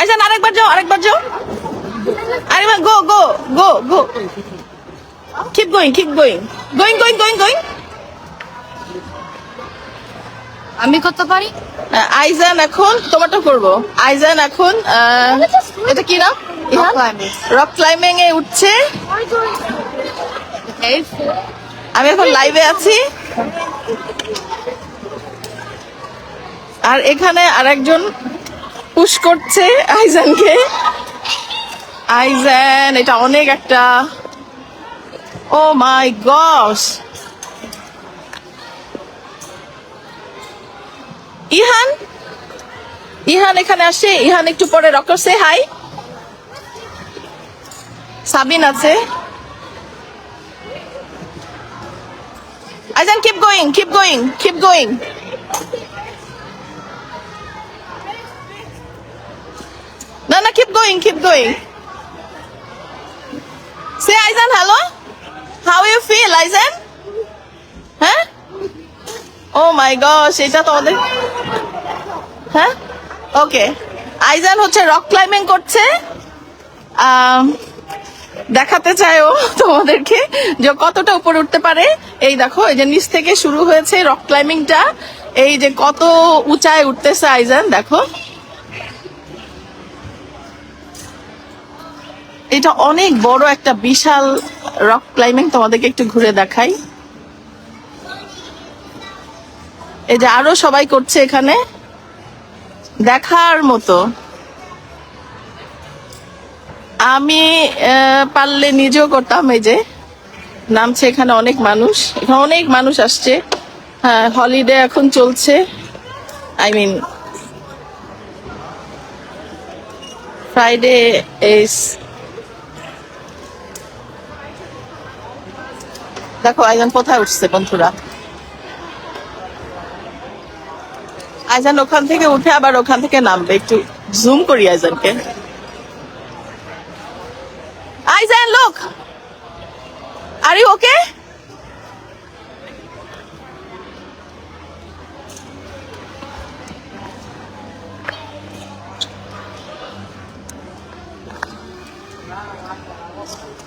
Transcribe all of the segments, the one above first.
আইজান আরেকবার যাও আরেকবার যাও। আরেকবার go go go go keep going keep going going going going going আমি করতে পারি? আইজান এখন তোমারটা করব। আইজান এখন এটা কি নাম? রক ক্লাইম্বিং এ উঠছে। আমি এখন লাইভে আছি। আর এখানে আরেকজন পুশ করছে আইজানকে। আইজান, এটা অনেক একটা, ও মাই গস। ইহান? ইহান এখানে আসে, ইহান একটু পরে রকর সে হাই সাবিন আছে। Aizan keep going keep going keep going না going keep going say Aizan hello how you feel Aizan হ্যাঁ ও মাই গস এটা তো আমাদের হ্যাঁ ওকে আইজান হচ্ছে রক ক্লাইম্বিং করছে। দেখাতে চায় ও তোমাদেরকে যে কতটা উপরে উঠতে পারে। এই দেখো, এই যে নিচ থেকে শুরু হয়েছে রক ক্লাইম্বিংটা এই যে কত উঁচায় উঠতেছে আইজান দেখো। এটা অনেক বড় একটা বিশাল রক ক্লাইম্বিং তোমাদেরকে একটু ঘুরে দেখাই। এই যে আরও সবাই করছে এখানে। দেখার মতো। আমি পারলে নিজেও করতাম এই যে। নামছে এখানে অনেক মানুষ। এখানে অনেক মানুষ আসছে। হ্যাঁ হলিডে এখন চলছে। আই মিন ফ্রাইডে দেখো, আইজান কোথায় উঠছে বন্ধুরা? আইজান ওখান থেকে উঠে আবার ওখান থেকে নামবে। একটু জুম করি আইজানকে। আইজান, লোক! আর ওকে?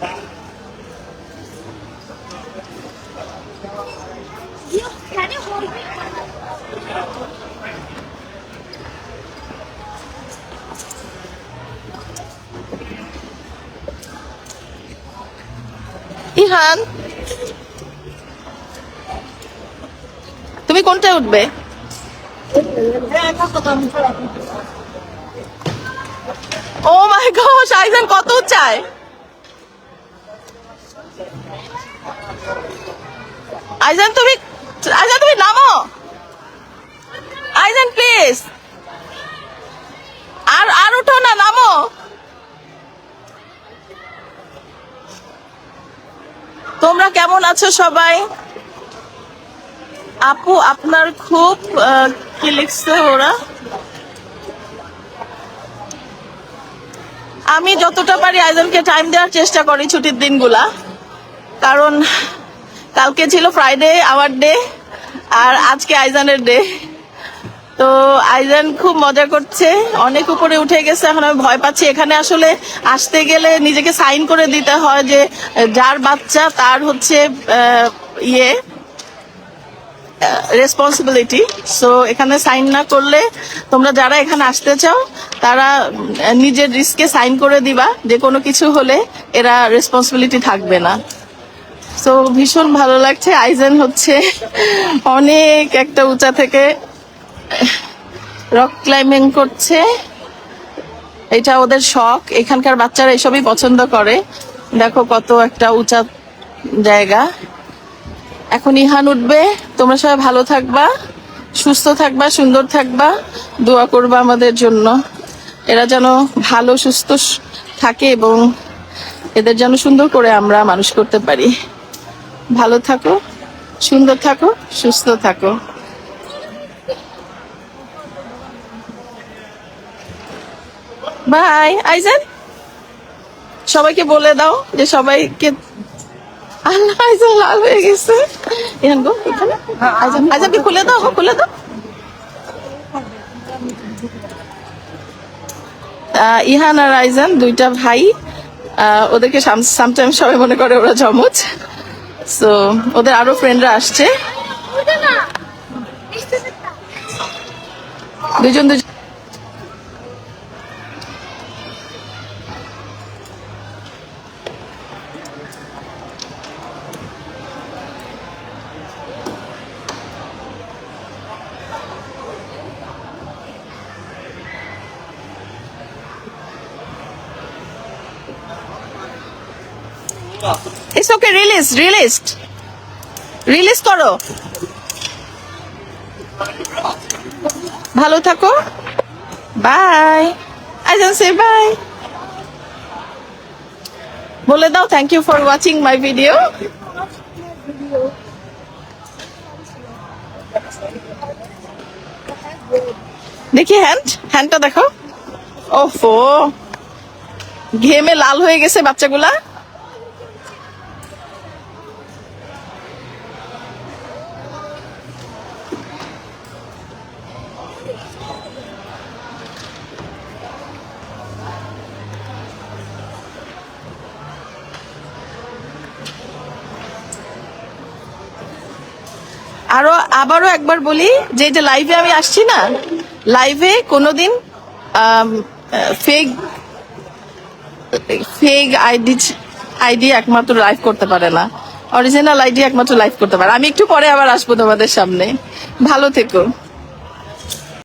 Can you ইহান তুমি কোনটায় উঠবে? ও মাই গড আইজান কত চায়? আইজান তুমি আইজান তুমি নামো আইজান প্লিজ আর আর উঠো না নামো তোমরা কেমন আছো সবাই? আপু, আপনার খুব কি লিখছে ওরা? আমি যতটা পারি আয়োজনকে টাইম দেওয়ার চেষ্টা করি ছুটির দিনগুলা। কারণ কালকে ছিল ফ্রাইডে আওয়ার ডে আর আজকে আইজানের ডে তো আইজান খুব মজা করছে। অনেক উপরে উঠে গেছে, এখন আমি ভয় পাচ্ছি। এখানে আসলে আসতে গেলে নিজেকে সাইন করে দিতে হয় যে, যার বাচ্চা তার হচ্ছে ইয়ে রেসপন্সিবিলিটি সো এখানে সাইন না করলে তোমরা যারা এখানে আসতে চাও, তারা নিজের রিস্কে সাইন করে দিবা। যে কোনো কিছু হলে এরা রেসপন্সিবিলিটি থাকবে না। সো ভীষণ ভালো লাগছে। আইজেন হচ্ছে অনেক একটা উঁচা থেকে রক ক্লাইম্বিং করছে। এটা ওদের শখ। এখানকার বাচ্চারা এসবই পছন্দ করে। দেখো কত একটা উঁচা জায়গা। এখন ইহান উঠবে। তোমরা সবাই ভালো থাকবা, সুস্থ থাকবা, সুন্দর থাকবা। দোয়া করবা আমাদের জন্য। এরা যেন ভালো, সুস্থ থাকে এবং এদের যেন সুন্দর করে আমরা মানুষ করতে পারি। ভালো থাকো, সুন্দর থাকো, সুস্থ থাকো। বাই আইজেন? সবাইকে বলে দাও যে সবাইকে আইজেন লাল হয়ে গেছে। এখান গো, এখানে? আইজেন খুলে দাও খুলে দাও। ইহান আর রাইজান দুইটা ভাই। ওদেরকে সামটাইম সবাই মনে করে ওরা জমজ। সো ওদের আরও ফ্রেন্ডরা আসছে। দুজন দুজন it's okay release release release করো। ভালো থাকো। বাই আইজান সে বাই বলে দাও thank you for watching my video দেখি হ্যান্ড হ্যান্ডটা দেখো। ওফো। ঘেমে লাল হয়ে গেছে বাচ্চাগুলা। আরও আবারও একবার বলি যে যে লাইভে আমি আসছি না লাইভে কোনোদিন ফেক ফেক আইডি আইডি একমাত্র লাইভ করতে পারে না। অরিজিনাল আইডি একমাত্র লাইভ করতে পারে। আমি একটু পরে আবার আসব তোমাদের সামনে। ভালো থেকো।